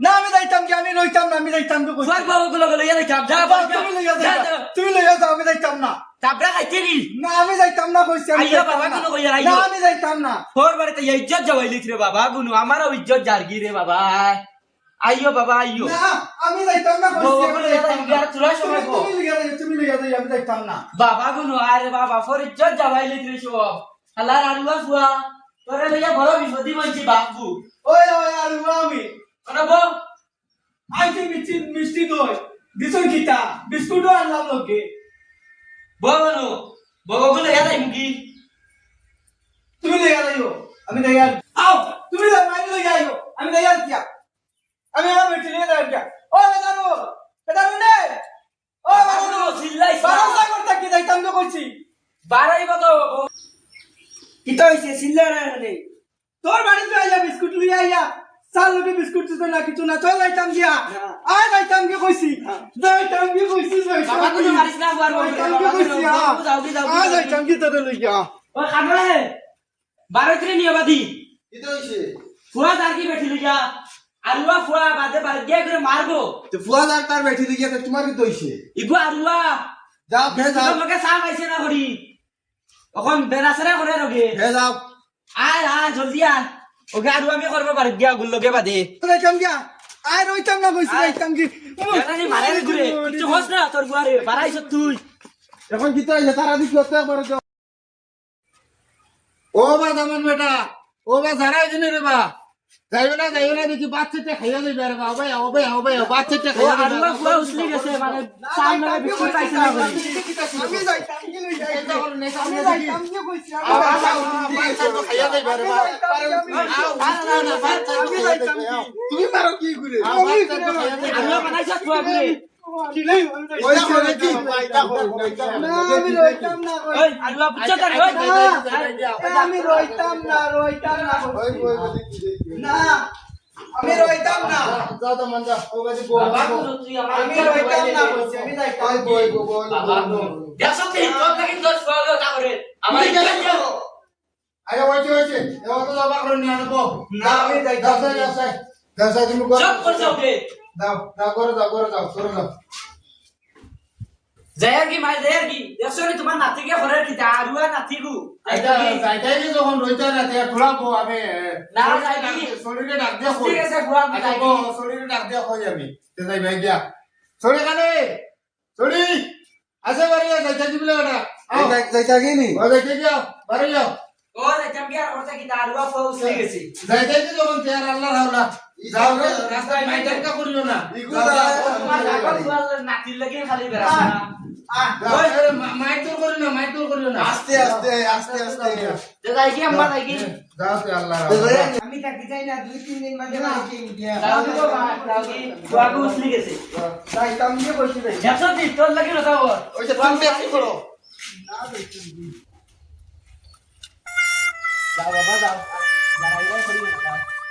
না আমি যাইতাম কি? আমি রইতাম না আমি যাইতাম তো কইছি। ফুয়ার বাবু গুলো গেলে ইয়ালে যা তুমি লইয়া যাইতা তুমি লইয়া যাও আমি যাইতাম না। তাবরা খাইতে নি। না আমি যাইতাম না কইছি আমি আইয়ো যাইতাম বাবা, না। কোনো কইয়া নাই, না আমি যাইতাম না। তোর বাড়িতে ইজ্জত জবাইলি রে বাবা গুনু আমারও ইজ্জত জারগি রে বাবা। আইয়ো বাবা আইয়ো। না আমি যাইতাম না বাবা, বলে যাইতাম যাইতা, না। তোরা সময় কো। তুমি লইয়া যাই তুমি লইয়া যাই আমি যাইতাম না। বাবা গুনু আরে বাবা ফর ইজ্জত জবাইলি রে সব আল্লাহ আল্লাহ ফুয়া তোরে লইয়া বড় বিপদি বলছি বাপু। ওই ওই আর আমি। মানে বউ আইতে মিষ্টি মিষ্টি দই দিছুন কিটা বিস্কুটও আনলাম লোকে। গুনু বউ গুলো ইয়াদ আই মুকি তুমি লইয়া যাইও আমি লইয়া আও তুমি মাইনে লইয়া আইও আমি যাই কিয়া ও ও তোর বাড়িতে আইয়া বিস্কুট লইয়া আইয়া চাল লোকে বিস্কুট দিত না কিছু না চল যাইতাম গিয়া আয় যাইতাম কি কইছি যাইতাম কি কইছি আয় যাইতাম কি তোরে লইয়া ও খানরে বারোত্রে নিয়ে বাদি কি তো হইছে ফুয়া দাঁড়ি বেঠি লইয়া আলুয়া ফুয়া বাদে বাদে দিয়ে করে মারবো। তো ফুয়া যাক তার বেঠি দিকে তো তোমার কি তো হইছে আলুয়া যাও যাও তোমাকে চা পাইছে না করি অকন বেনাচেরা করে রগে ফে যাও আয় আয় জলদি আয়। ওকে আৰু আমি কৰিব পাৰিম দিয়া গুল্লকে বাদে। যাইতাম গিয়া আয় রইতাম না কইছি আয়। যাইতাম কি? এনানি মাৰে ঘুৰে। কিছু হস না তোৰ বুৱাৰে বাৰাইছ তুই। এখন কি তো তারা দিকে করতে পারো ও বা দামান বেটা। ও বা সারাই দিনে রে বা। যাইবে না যাইবে না দেখি বাচ্চাটা খাইয়া যাইবে রে বা ওবে ওবে ওবে বাচ্চাটা খাইয়া গেছে মানে পাইছে না আমি আমি আমি কইছি আমি খাইয়া যাইবে আমি? তুমি মারো কি করে? আও, বাচ্চাটা খাইয়া যাইবে। বনাইছ করে আমি রইতাম না কই। রইতাম না দেখি, দেখি। আমি রইতাম না। যাও তো মন যাও, ও তুই আমার আমি রইতাম না কইছি আমি যাইতাম। ওই কি? বই, বই। দেখছ কি তোর লাগি ফুৱা গেল তা তুমি কেন ইজ্জত করো? আরে হয়েছে হয়েছে। এবার তো যাবা করে নিয়ে আনব। না, আমি যাও। যাও যাও যাও যাও তুমি করো। চুপ করছ ওকে যাও যাও করে যাও করে যাও করে যাও। জয়ার কি মাই জয়ার কি দেখছ নি তোমার নাতিকে ঘরের কি আলুৱা নাতিকু। যাইতাই কি যখন রইতা না তে ঠোলাবো আমি না, শরীরে যাইবি। শরীরে ডাক দিয়ে কই। ঠিক আছে বুয়া আমি আচ্ছা শরীরে ডাক দিয়ে কই আমি। তে যাই ভাই গিয়া শরীর কানে শরী আছে বাড়ি যাইতা কি বলে ওটা যাইতা কি নি? ও যাইতে বাড়ি যাও যখন তে আর আল্লাহর হাওলা রাস্তায় মাইটার কা করিও না নাতিৰ লাগি খালি না মা- মাইটোর করিও না মাইটোর করিও না আস্তে আস্তে আস্তে আস্তে যে কি আম্মা যাই কি আমি থাকি যাই না দুই তিন দিন বাদে যাই। তোর লাগি নথাব ওই যে তুমি বেশি করো যাও বাবা যাও। লড়াই করিও না, যাও।